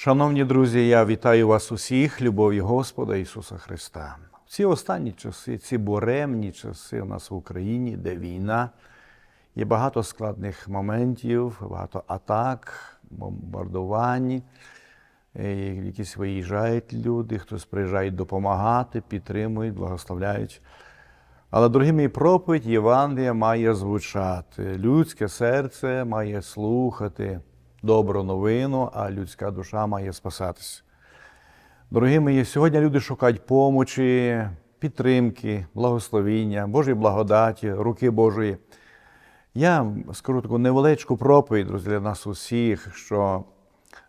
Шановні друзі, я вітаю вас усіх, любов'ю Господа Ісуса Христа. В ці останні часи, ці буремні часи у нас в Україні, де війна, є багато складних моментів, багато атак, бомбардувань. Е, Якісь виїжджають люди, хтось приїжджає допомагати, підтримують, благословляють. Але, дорогі мої, проповідь Євангелія має звучати. Людське серце має слухати добру новину, а людська душа має спасатися. Дорогі мої, сьогодні люди шукають помочі, підтримки, благословіння, Божої благодаті, руки Божої. Я скажу таку невеличку проповідь, друзі, для нас усіх, що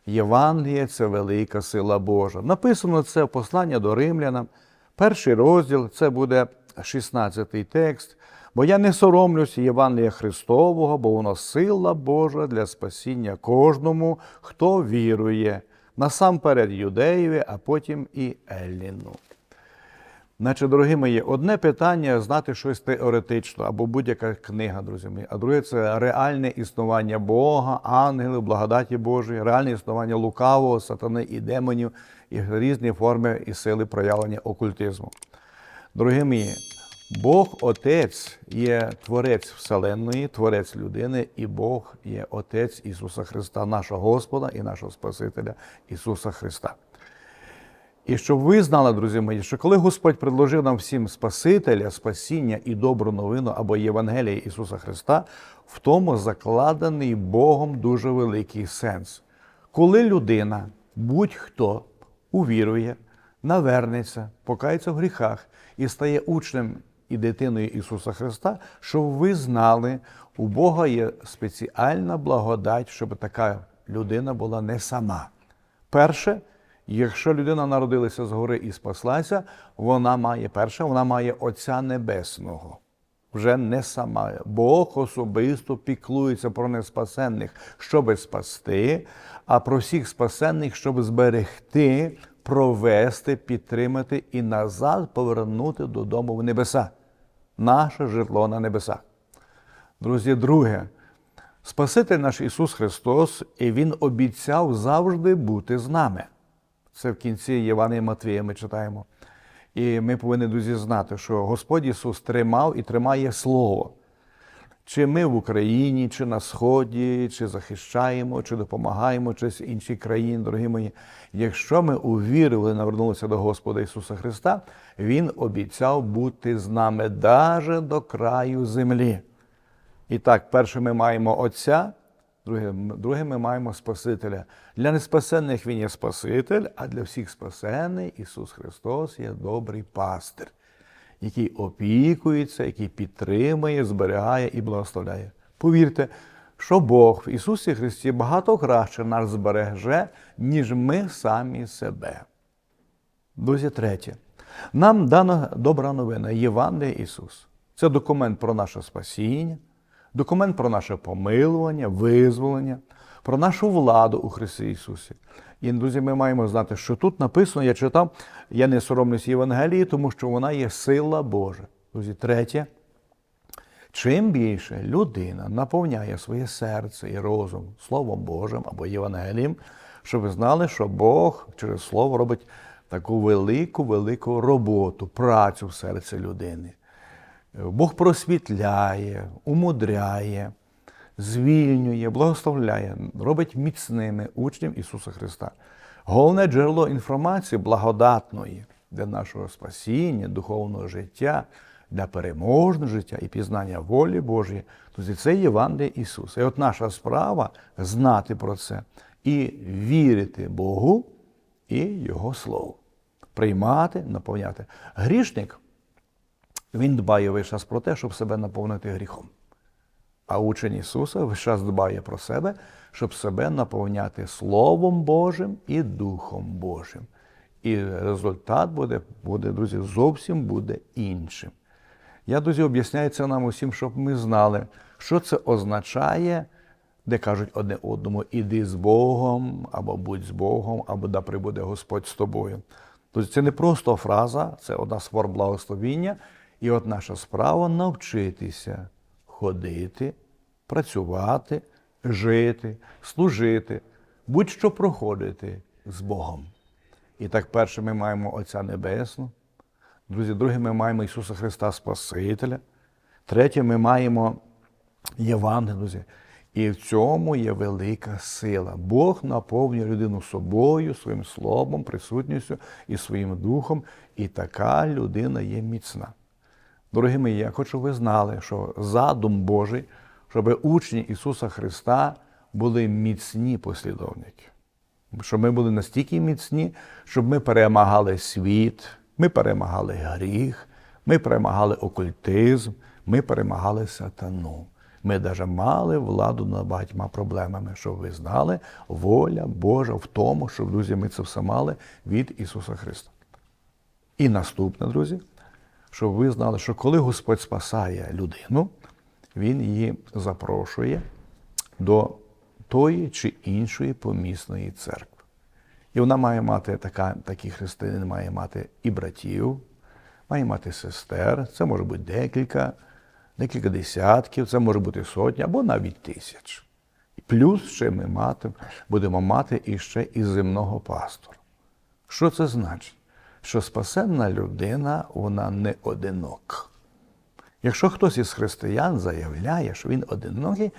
Євангеліє це велика сила Божа. Написано це в послання до римлянам. Перший розділ це буде 16-й текст. Бо я не соромлюся Євангелія Христового, бо воно сила Божа для спасіння кожному, хто вірує, насамперед юдеєві, а потім і Елліну. Значить, дорогі мої, одне питання знати щось теоретично або будь-яка книга, друзі мої, а друге це реальне існування Бога, ангелів, благодаті Божої, реальне існування лукавого, сатани і демонів, і різні форми і сили проявлення окультизму. Дорогі мої, Бог Отець є Творець Вселенної, Творець людини, і Бог є Отець Ісуса Христа, нашого Господа і нашого Спасителя Ісуса Христа. І щоб ви знали, друзі мої, що коли Господь предложив нам всім Спасителя, спасіння і добру новину або Євангелія Ісуса Христа, в тому закладений Богом дуже великий сенс. Коли людина, будь-хто увірує, навернеться, покається в гріхах і стає учнем і дитиною Ісуса Христа, щоб ви знали, у Бога є спеціальна благодать, щоб така людина була не сама. Перше, якщо людина народилася згори і спаслася, вона має перше, вона має Отця Небесного. Вже не сама. Бог особисто піклується про неспасенних, щоби спасти, а про всіх спасенних, щоб зберегти, провести, підтримати і назад повернути додому в небеса. Наше житло на небесах. Друзі, друге, Спаситель наш Ісус Христос, і Він обіцяв завжди бути з нами. Це в кінці Євангелія Матвія ми читаємо. І ми повинні, друзі, знати, що Господь Ісус тримав і тримає Слово. Чи ми в Україні, чи на Сході, чи захищаємо, чи допомагаємо чись іншій країні, дорогі мої. Якщо ми увірили, навернулися до Господа Ісуса Христа, Він обіцяв бути з нами даже до краю землі. І так, перше, ми маємо Отця, друге, друге ми маємо Спасителя. Для неспасенних Він є Спаситель, а для всіх спасений Ісус Христос є добрий пастир, який опікується, який підтримує, зберігає і благословляє. Повірте, що Бог в Ісусі Христі багато краще нас збереже, ніж ми самі себе. Друзі, третє. Нам дана добра новина Євангелія Ісус. Це документ про наше спасіння, документ про наше помилування, визволення, про нашу владу у Христі Ісусі. І, друзі, ми маємо знати, що тут написано, я читав, я не соромлюсь Євангелії, тому що вона є сила Божа. Друзі, третє. Чим більше людина наповняє своє серце і розум Словом Божим або Євангелієм, щоб ви знали, що Бог через Слово робить таку велику, велику роботу, працю в серці людини. Бог просвітляє, умудряє, звільнює, благословляє, робить міцними учнів Ісуса Христа. Головне джерело інформації благодатної для нашого спасіння, духовного життя, для переможного життя і пізнання волі Божої. Тобто це Євангеліє Ісуса. І от наша справа знати про це і вірити Богу і Його Слову. Приймати, наповняти. Грішник. Він дбає весь час про те, щоб себе наповнити гріхом. А учень Ісуса весь час дбає про себе, щоб себе наповняти Словом Божим і Духом Божим. І результат буде, буде, друзі, зовсім буде іншим. Я, друзі, об'ясняю це нам усім, щоб ми знали, що це означає, де кажуть одне одному: іди з Богом, або будь з Богом, або да прибуде Господь з тобою. Тобто це не просто фраза, це одна з форм благословіння. І от наша справа навчитися ходити, працювати, жити, служити, будь-що проходити з Богом. І так, перше, ми маємо Отця Небесного. Друзі, друге, ми маємо Ісуса Христа Спасителя. Третє, ми маємо Євангелія, друзі. І в цьому є велика сила. Бог наповнює людину собою, своїм словом, присутністю і своїм духом. І така людина є міцна. Дорогі мої, я хочу, щоб ви знали, що задум Божий, щоб учні Ісуса Христа були міцні послідовники. Щоб ми були настільки міцні, щоб ми перемагали світ, ми перемагали гріх, ми перемагали окультизм, ми перемагали сатану. Ми навіть мали владу над багатьма проблемами, щоб ви знали, воля Божа в тому, щоб, друзі, ми це все мали від Ісуса Христа. І наступне, друзі, щоб ви знали, що коли Господь спасає людину, Він її запрошує до тої чи іншої помісної церкви. І вона має мати така, такий християнин має мати і братів, має мати сестер, це може бути декілька, декілька десятків, це може бути сотня або навіть тисяч. Плюс ще ми мати, будемо мати іще і земного пастора. Що це значить? Що спасенна людина, вона не одинок. Якщо хтось із християн заявляє, що він одинокий,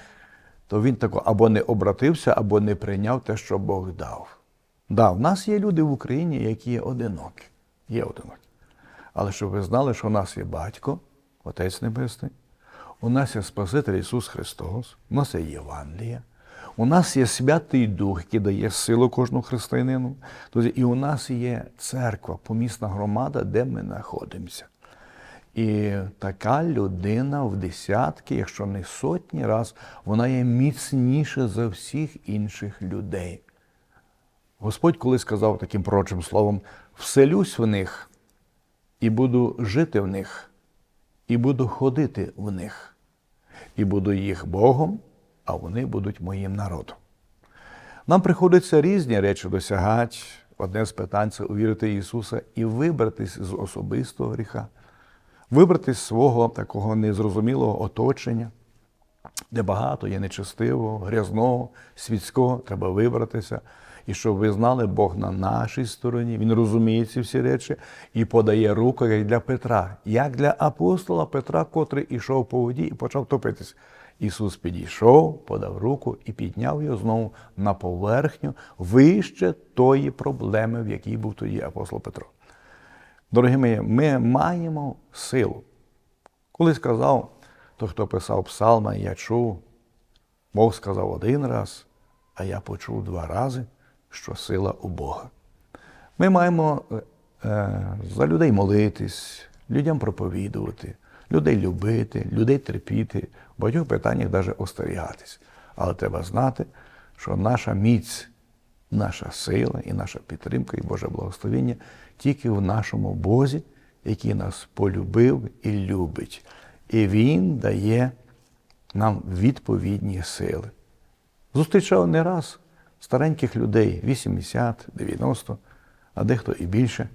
то він тако або не обратився, або не прийняв те, що Бог дав. Да, в нас є люди в Україні, які є одинокі. Є одинокі. Але щоб ви знали, що у нас є батько, Отець Небесний, у нас є Спаситель Ісус Христос, у нас є Євангелія, у нас є Святий Дух, який дає силу кожному християнину. І у нас є церква, помісна громада, де ми знаходимося. І така людина в десятки, якщо не сотні раз, вона є міцніша за всіх інших людей. Господь колись сказав таким пророчим словом: вселюсь в них і буду жити в них, і буду ходити в них, і буду їх Богом, а вони будуть моїм народом. Нам приходиться різні речі досягати. Одне з питань це увірити Ісуса і вибратись з особистого гріха, вибратись з свого такого незрозумілого оточення, де багато є нечестивого, грязного, світського, треба вибратися. І щоб ви знали, Бог на нашій стороні, Він розуміє ці всі речі і подає руку як для Петра, як для апостола Петра, котрий ішов по воді і почав топитись. Ісус підійшов, подав руку і підняв його знову на поверхню вище тої проблеми, в якій був тоді апостол Петро. Дорогі мої, ми маємо силу. Колись сказав, то, хто писав псалма, я чув, Бог сказав один раз, а я почув два рази, що сила у Бога. Ми маємо е, за людей молитись, людям проповідувати, людей любити, людей терпіти, в багатьох питаннях навіть остерігатись. Але треба знати, що наша міць, наша сила і наша підтримка, і Боже благословення тільки в нашому Бозі, який нас полюбив і любить. І Він дає нам відповідні сили. Зустрічав не раз стареньких людей 80, 90, а дехто і більше.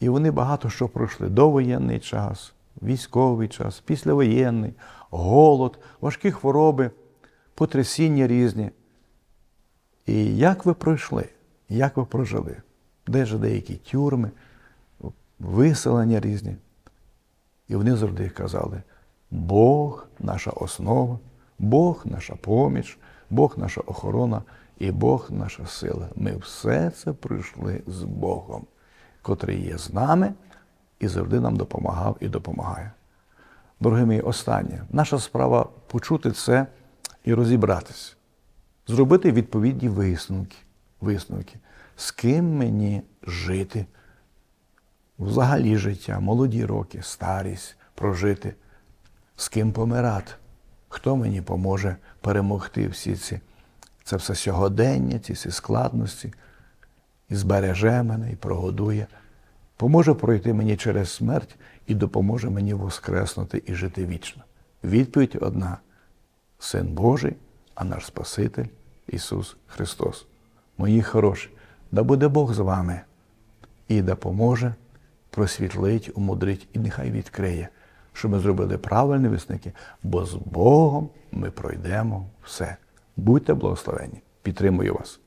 І вони багато що пройшли довоєнний час, військовий час, післявоєнний, голод, важкі хвороби, потрясіння різні. І як ви пройшли, як ви прожили? Де ж деякі тюрми, виселення різні? І вони завжди казали: Бог наша основа, Бог наша поміч, Бог наша охорона і Бог наша сила. Ми все це пройшли з Богом, котрий є з нами і завжди нам допомагав і допомагає. Дорогі мої, останнє, наша справа почути це і розібратись, зробити відповідні висновки, висновки, з ким мені жити, взагалі життя, молоді роки, старість прожити, з ким помирати, хто мені поможе перемогти всі ці, це все сьогодення, ці всі складності, і збереже мене, і прогодує, поможе пройти мені через смерть і допоможе мені воскреснути і жити вічно. Відповідь одна: Син Божий, а наш Спаситель Ісус Христос. Мої хороші, да буде Бог з вами і допоможе, просвітлить, умудрить і нехай відкриє, щоб ми зробили правильні висновки, бо з Богом ми пройдемо все. Будьте благословені. Підтримую вас.